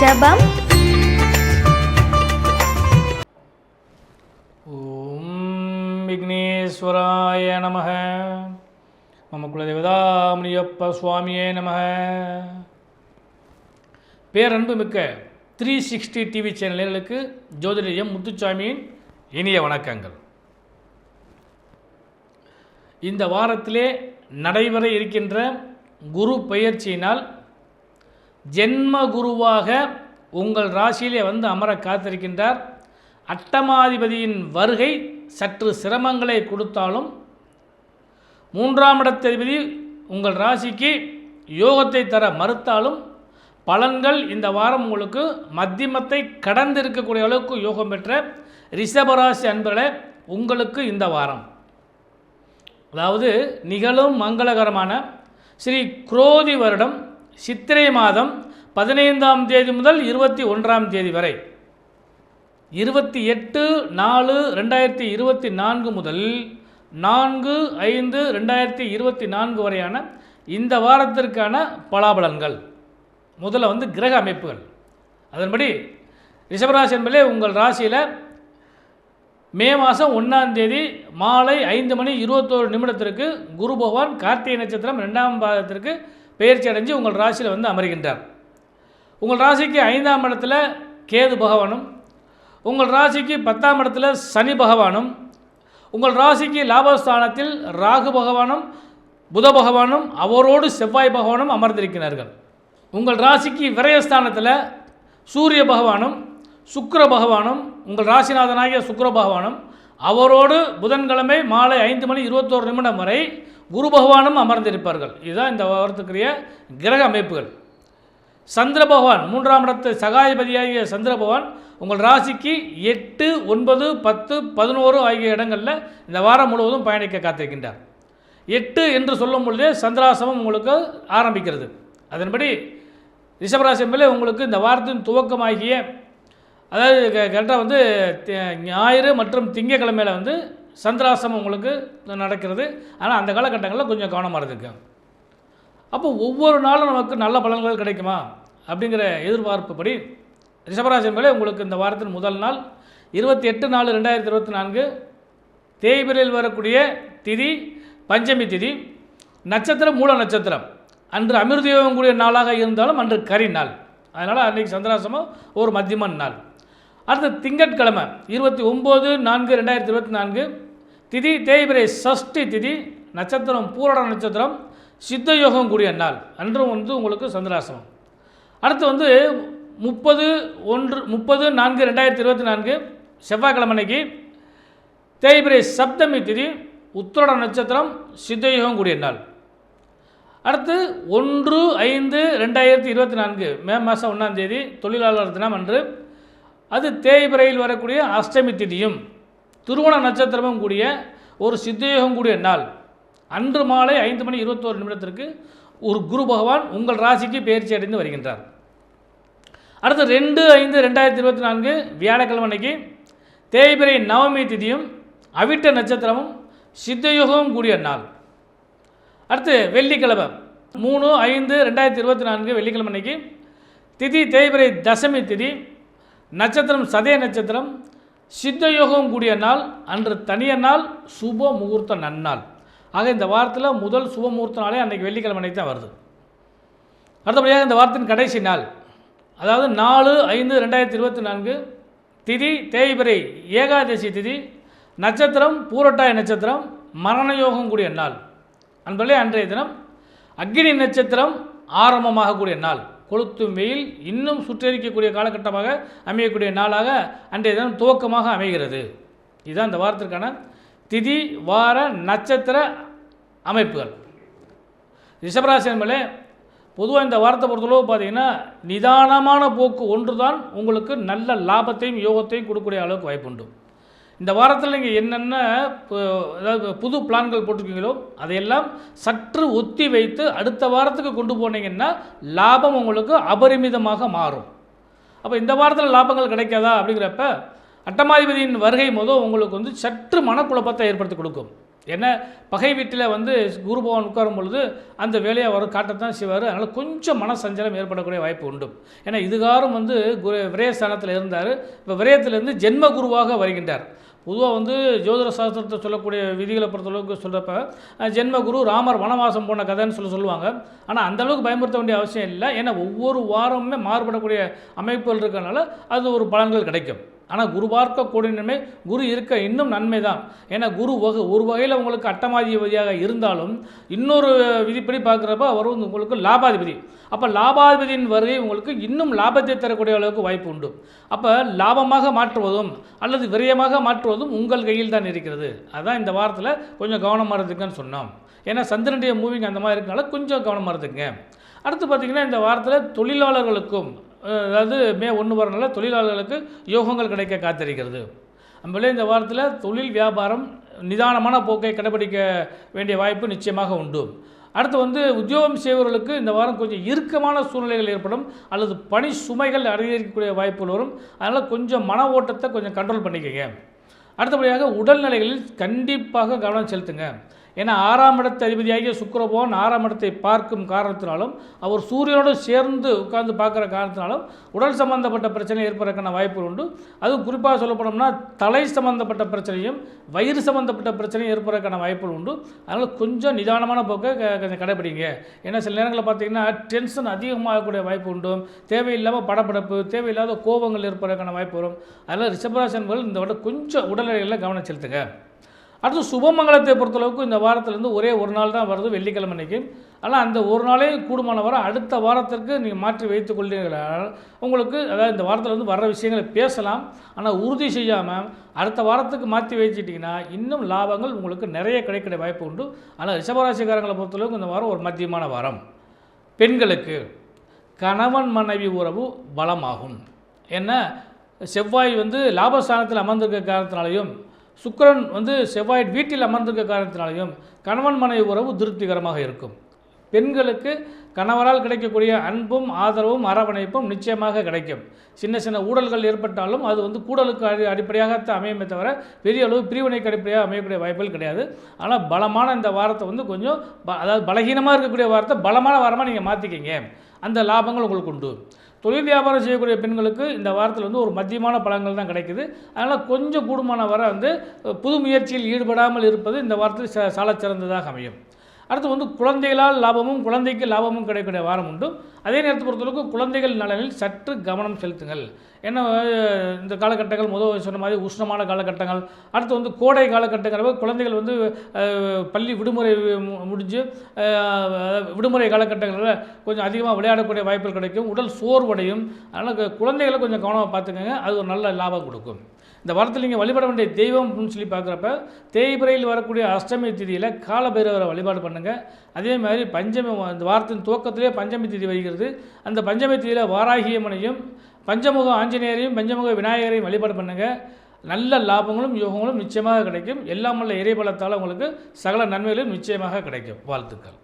ரிஷபம். ஓம் விக்னேஸ்வராய நம மம குலதேவதாமணியப்ப சுவாமியே நம பேரன்பு மிக்க த்ரீ சிக்ஸ்டி டிவி சேனல்களுக்கு ஜோதிடர் முத்துச்சாமியின் இனிய வணக்கங்கள். இந்த வாரத்திலே நடைபெற இருக்கின்ற குரு பயிற்சியினால் ஜென்ம குருவாக உங்கள் ராசியிலே வந்து அமர காத்திருக்கின்றார். அட்டமாதிபதியின் வருகை சற்று சிரமங்களை கொடுத்தாலும் மூன்றாம் இடத்ததிபதி உங்கள் ராசிக்கு யோகத்தை தர மறுத்தாலும் பலன்கள் இந்த வாரம் உங்களுக்கு மத்தியமத்தை கடந்து இருக்கக்கூடிய அளவுக்கு யோகம் பெற்ற ரிஷபராசி அன்பர்களே உங்களுக்கு இந்த வாரம். அதாவது நிகழும் மங்களகரமான ஸ்ரீ குரோதி வருடம் சித்திரை மாதம் பதினைந்தாம் தேதி முதல் இருபத்தி ஒன்றாம் தேதி வரை. இருபத்தி எட்டு நாலு ரெண்டாயிரத்தி இருபத்தி நான்கு முதல் நான்கு ஐந்து ரெண்டாயிரத்தி இருபத்தி நான்கு வரையான இந்த வாரத்திற்கான பலாபலன்கள். முதல்ல வந்து கிரக அமைப்புகள். அதன்படி ரிஷபராசி என்பதே உங்கள் ராசியில் மே மாதம் ஒன்றாம் தேதி மாலை ஐந்து மணி இருபத்தோரு நிமிடத்திற்கு குரு பகவான் கார்த்திகை நட்சத்திரம் ரெண்டாம் பாதத்திற்கு பெயர்ச்சி அடைஞ்சு உங்கள் ராசியில் வந்து அமர்கின்றார். உங்கள் ராசிக்கு ஐந்தாம் இடத்துல கேது பகவானும் உங்கள் ராசிக்கு பத்தாம் இடத்துல சனி பகவானும் உங்கள் ராசிக்கு லாபஸ்தானத்தில் ராகு பகவானும் புத பகவானும் அவரோடு செவ்வாய் பகவானும் அமர்ந்திருக்கிறார்கள். உங்கள் ராசிக்கு விரயஸ்தானத்தில் சூரிய பகவானும் சுக்கர பகவானும் உங்கள் ராசிநாதனாகிய சுக்கர பகவானும் அவரோடு புதன்கிழமை மாலை ஐந்து மணி இருபத்தோரு நிமிடம் வரை குரு பகவானும் அமர்ந்திருப்பார்கள். இதுதான் இந்த வாரத்துக்குரிய கிரக அமைப்புகள். சந்திர பகவான் மூன்றாம் இடத்து சகாயபதியாகிய சந்திர பகவான் உங்கள் ராசிக்கு எட்டு ஒன்பது பத்து பதினோரு ஆகிய இடங்களில் இந்த வாரம் முழுவதும் பயணிக்க காத்திருக்கின்றார். எட்டு என்று சொல்லும் பொழுதே சந்திராசமம் உங்களுக்கு ஆரம்பிக்கிறது. அதன்படி ரிஷபராசி உங்களுக்கு இந்த வாரத்தின் துவக்கமாகிய அதாவது கரெக்டாக வந்து ஞாயிறு மற்றும் திங்கக்கிழமையில் வந்து சந்திராசம் உங்களுக்கு நடக்கிறது. ஆனால் அந்த காலகட்டங்களில் கொஞ்சம் கவனமாக இருந்துங்க அப்போ ஒவ்வொரு நாளும் நமக்கு நல்ல பலன்கள் கிடைக்குமா? அப்படிங்கிற எதிர்பார்ப்புப்படி ரிஷபராசி மேலே உங்களுக்கு இந்த வாரத்தின் முதல் நாள் இருபத்தி எட்டு நாலு ரெண்டாயிரத்தி இருபத்தி நான்கு தேய்பிரையில் வரக்கூடிய திதி பஞ்சமி திதி நட்சத்திரம் மூல நட்சத்திரம். அன்று அமிர்தயோகம் கூடிய நாளாக இருந்தாலும் அன்று கரி நாள். அதனால் அன்றைக்கி சந்திராசமம் ஒரு மத்தியமன் நாள். அடுத்த திங்கட்கிழமை இருபத்தி ஒம்பது நான்கு ரெண்டாயிரத்தி இருபத்தி நான்கு திதி தேய்பிரை சஷ்டி திதி நட்சத்திரம் பூரண நட்சத்திரம் சித்த யோகம் கூடிய நாள். அன்றும் வந்து உங்களுக்கு சந்திராசிரமம். அடுத்து வந்து முப்பது ஒன்று முப்பது நான்கு ரெண்டாயிரத்தி இருபத்தி நான்கு செவ்வாய்க்கிழமை அன்னைக்கு தேய்பிரை சப்தமி திதி உத்திரட நட்சத்திரம் சித்தயோகம் கூடிய நாள். அடுத்து ஒன்று ஐந்து ரெண்டாயிரத்தி இருபத்தி நான்கு மே மாதம் ஒன்றாம் தேதி தொழிலாளர் தினம் அன்று அது தேய்பிரையில் வரக்கூடிய அஷ்டமி திதியும். திருவோண நட்சத்திரமும் கூடிய ஒரு சித்தயோகம் கூடிய நாள். அன்று மாலை ஐந்து மணி இருபத்தோரு நிமிடத்திற்கு ஒரு குரு பகவான் உங்கள் ராசிக்கு பயிற்சி அடைந்து வருகின்றார். அடுத்து ரெண்டு ஐந்து ரெண்டாயிரத்தி இருபத்தி நான்கு வியாழக்கிழமை அன்னைக்கு தேய்பிரை நவமி திதியும் அவிட்ட நட்சத்திரமும் சித்தயுகமும் கூடிய நாள். அடுத்து வெள்ளிக்கிழமை மூணு ஐந்து ரெண்டாயிரத்தி இருபத்தி நான்கு வெள்ளிக்கிழமை அன்னைக்கு திதி தேய்பிரை தசமி திதி நட்சத்திரம் சதய நட்சத்திரம் சித்தயோகம் கூடிய நாள் அன்று தனிய நாள் சுப முகூர்த்த நன்னாள். ஆக இந்த வாரத்தில் முதல் சுப முகூர்த்த நாளே அன்றைக்கி வெள்ளிக்கிழமை அன்னைக்கு தான் வருது. அடுத்தபடியாக இந்த வாரத்தின் கடைசி நாள். அதாவது நாலு ஐந்து ரெண்டாயிரத்தி இருபத்தி நான்கு திதி தேய்பிரை ஏகாதசி திதி நட்சத்திரம் பூரட்டாய நட்சத்திரம் மரண யோகம் கூடிய நாள். அன்பர்களே அன்றைய தினம் அக்னி நட்சத்திரம் ஆரம்பமாகக்கூடிய நாள். கொளுத்தும் வெயில் இன்னும் சுற்றறிக்கக்கூடிய காலகட்டமாக அமையக்கூடிய நாளாக அன்றைய தினம் துவக்கமாக அமைகிறது. இதுதான் இந்த வாரத்திற்கான திதி வார நட்சத்திர அமைப்புகள். ரிஷபராசி என்பதே பொதுவாக இந்த வாரத்தை பொறுத்தளவு பார்த்தீங்கன்னா நிதானமான போக்கு ஒன்று தான் உங்களுக்கு நல்ல லாபத்தையும் யோகத்தையும் கொடுக்கக்கூடிய அளவுக்கு வாய்ப்புண்டு. இந்த வாரத்தில் நீங்கள் என்னென்ன பு- அதாவது புது பிளான்கள் போட்டிருக்கீங்களோ அதையெல்லாம் சற்று ஒத்தி வைத்து அடுத்த வாரத்துக்கு கொண்டு போனீங்கன்னா லாபம் உங்களுக்கு அபரிமிதமாக மாறும். அப்போ இந்த வாரத்தில் லாபங்கள் கிடைக்காதா அப்படிங்கிறப்ப அட்டமாதிபதியின் வருகை முதல் உங்களுக்கு வந்து சற்று மனக்குழப்பத்தை ஏற்படுத்தி கொடுக்கும். ஏன்னா பகை வீட்டில் வந்து குரு பகவான் உட்காரும் பொழுது அந்த வேலையை அவர் காட்டத்தான் செய்வார். அதனால் கொஞ்சம் மன சஞ்சலம் ஏற்படக்கூடிய வாய்ப்பு உண்டு. ஏன்னா இதுகாரும் வந்து குரு விரயஸ்தானத்தில் இருந்தார். இப்போ விரயத்திலிருந்து ஜென்ம குருவாக வருகின்றார். பொதுவாக வந்து ஜோதிட சாஸ்திரத்தை சொல்லக்கூடிய விதிகளை பொறுத்தளவுக்கு சொல்கிறப்ப ஜென்மகுரு ஜென்ம குரு ராமர் வனவாசம் போன கதைன்னு சொல்லி சொல்லுவாங்க. ஆனால் அந்தளவுக்கு பயன்படுத்த வேண்டிய அவசியம் இல்லை. ஏன்னா ஒவ்வொரு வாரமுமே மாறுபடக்கூடிய அமைப்புகள் இருக்கிறனால அது ஒரு பலன்கள் கிடைக்கும். ஆனால் குரு பார்க்கக்கூடிய நன்மை குரு இருக்க இன்னும் நன்மை தான் ஏன்னா குரு வகு ஒரு வகையில் உங்களுக்கு அட்டமாதிபதியாக இருந்தாலும் இன்னொரு விதிப்படி பார்க்குறப்ப அவர் வந்து உங்களுக்கு லாபாதிபதி. அப்போ லாபாதிபதியின் வருகை உங்களுக்கு இன்னும் லாபத்தை தரக்கூடிய அளவுக்கு வாய்ப்பு உண்டு. அப்போ லாபமாக மாற்றுவதும் அல்லது விரயமாக மாற்றுவதும் உங்கள் கையில் தான் இருக்கிறது. அதுதான் இந்த வாரத்தில் கொஞ்சம் கவனமாக இருந்துக்குன்னு சொன்னோம். ஏன்னா சந்திரனுடைய மூவிங் அந்த மாதிரி இருக்கனால கொஞ்சம் கவனமாக இருந்துங்க. அடுத்து பார்த்திங்கன்னா இந்த வாரத்தில் தொழிலாளர்களுக்கும் அதாவது மே ஒன்று வரனால தொழிலாளர்களுக்கு யோகங்கள் கிடைக்க காத்திருக்கிறது. நம்மளே இந்த வாரத்தில் தொழில் வியாபாரம் நிதானமான போக்கை கடைபிடிக்க வேண்டிய வாய்ப்பு நிச்சயமாக உண்டு. அடுத்து வந்து உத்தியோகம் செய்பவர்களுக்கு இந்த வாரம் கொஞ்சம் இறுக்கமான சூழ்நிலைகள் ஏற்படும் அல்லது பணி சுமைகள் அதிகரிக்கக்கூடிய வாய்ப்புகள் வரும். அதனால் கொஞ்சம் மன ஓட்டத்தை கொஞ்சம் கண்ட்ரோல் பண்ணிக்கங்க. அடுத்தபடியாக உடல்நிலைகளில் கண்டிப்பாக கவனம் செலுத்துங்க. ஏன்னா ஆறாம் இடத்து அதிபதியாகிய சுக்கிரபவன் ஆறாம் இடத்தை பார்க்கும் காரணத்தினாலும் அவர் சூரியனோடு சேர்ந்து உட்கார்ந்து பார்க்குற காரணத்தினாலும் உடல் சம்பந்தப்பட்ட பிரச்சனை ஏற்படுறதுக்கான வாய்ப்புகள் உண்டு. அதுவும் குறிப்பாக சொல்லப்போனோம்னா தலை சம்பந்தப்பட்ட பிரச்சனையும் வயிறு சம்பந்தப்பட்ட பிரச்சனையும் ஏற்படுறதுக்கான வாய்ப்புகள் உண்டு. அதனால் கொஞ்சம் நிதானமான போக்கை க- கொஞ்சம் கடைபிடிங்க ஏன்னா சில நேரங்களில் பார்த்தீங்கன்னா டென்ஷன் அதிகமாகக்கூடிய வாய்ப்பு உண்டு. தேவையில்லாமல் படப்படப்பு தேவையில்லாத கோபங்கள் ஏற்படுறதுக்கான வாய்ப்பு வரும். அதனால் ரிஷபராசன்கள் இந்த விட கொஞ்சம் உடல்நிலைகளில் கவனம் செலுத்துங்க. அடுத்து சுபமங்கலத்தை பொறுத்தளவுக்கு இந்த வாரத்திலேருந்து ஒரே ஒரு நாள் தான் வருது வெள்ளிக்கிழமை அன்னைக்கு. ஆனால் அந்த ஒரு நாளே கூடுமான வர அடுத்த வாரத்திற்கு நீங்கள் மாற்றி வைத்துக் கொள்கிறீர்களால் உங்களுக்கு அதாவது இந்த வாரத்தில் வந்து வர்ற விஷயங்களை பேசலாம். ஆனால் உறுதி செய்யாமல் அடுத்த வாரத்துக்கு மாற்றி வச்சுட்டிங்கன்னா இன்னும் லாபங்கள் உங்களுக்கு நிறைய கிடைக்கிற வாய்ப்பு உண்டு. ஆனால் ரிஷபராசிக்காரங்களை பொறுத்தளவுக்கு இந்த வாரம் ஒரு மத்தியமான வாரம். பெண்களுக்கு கணவன் மனைவி உறவு பலமாகும். ஏன்னா செவ்வாய் வந்து லாபஸ்தானத்தில் அமர்ந்திருக்க காரணத்தினாலையும் சுக்கிரன் வந்து செவ்வாய் வீட்டில் அமர்ந்திருக்க காரணத்தினாலையும் கணவன் மனைவி உறவு திருப்திகரமாக இருக்கும். பெண்களுக்கு கணவரால் கிடைக்கக்கூடிய அன்பும் ஆதரவும் அரவணைப்பும் நிச்சயமாக கிடைக்கும். சின்ன சின்ன ஊழல்கள் ஏற்பட்டாலும் அது வந்து கூடலுக்கு அடி அடிப்படையாகத்தான் அமையுமே தவிர பெரிய அளவு பிரிவினைக்கு அடிப்படையாக அமையக்கூடிய வாய்ப்புகள் கிடையாது. ஆனால் பலமான இந்த வாரத்தை வந்து கொஞ்சம் ப அதாவது பலகீனமாக இருக்கக்கூடிய வாரத்தை பலமான வாரமாக நீங்கள் மாற்றிக்கிங்க அந்த லாபங்கள் உங்களுக்கு உண்டு. தொழில் வியாபாரம் செய்யக்கூடிய பெண்களுக்கு இந்த வாரத்தில் வந்து ஒரு மத்தியமான பலன்கள் தான் கிடைக்குது. அதனால் கொஞ்சம் கூடுமான வர வந்து புது முயற்சியில் ஈடுபடாமல் இருப்பது இந்த வாரத்தில் ச சாலச்சிறந்ததாக அமையும். அடுத்து வந்து குழந்தைகளால் லாபமும் குழந்தைக்கு லாபமும் கிடைக்கக்கூடிய வாரம் உண்டு. அதே நேரத்தை பொறுத்தளவுக்கு குழந்தைகள் நலனில் சற்று கவனம் செலுத்துங்கள். ஏன்னா இந்த காலகட்டங்கள் முதல் சொன்ன மாதிரி உஷ்ணமான காலகட்டங்கள் அடுத்து வந்து கோடை காலகட்டங்கிறப்ப குழந்தைகள் வந்து பள்ளி விடுமுறை மு- முடிஞ்சு அதாவது விடுமுறை காலகட்டங்களில் கொஞ்சம் அதிகமாக விளையாடக்கூடிய வாய்ப்புகள் கிடைக்கும். உடல் சோர்வடையும். அதனால் குழந்தைகளை கொஞ்சம் கவனமாக பார்த்துக்கோங்க. அது ஒரு நல்ல லாபம் கொடுக்கும். இந்த வாரத்தில் நீங்கள் வழிபட வேண்டிய தெய்வம் அப்படின்னு சொல்லி பார்க்குறப்ப தேய்பிரையில் வரக்கூடிய அஷ்டமி திதியில் காலபைரவரை வழிபாடு பண்ணுங்கள் அதே மாதிரி பஞ்சமி இந்த வாரத்தின் துவக்கத்திலே பஞ்சமி திதி வருகிறது அந்த பஞ்சமி திதியில் வாராகியம்மனையும் பஞ்சமுக ஆஞ்சநேயரையும் பஞ்சமுக விநாயகரையும் வழிபாடு பண்ணுங்கள் நல்ல லாபங்களும் யோகங்களும் நிச்சயமாக கிடைக்கும். எல்லாம் உள்ள இறைபலத்தால் உங்களுக்கு சகல நன்மைகளும் நிச்சயமாக கிடைக்கும். வாழ்த்துக்கள்.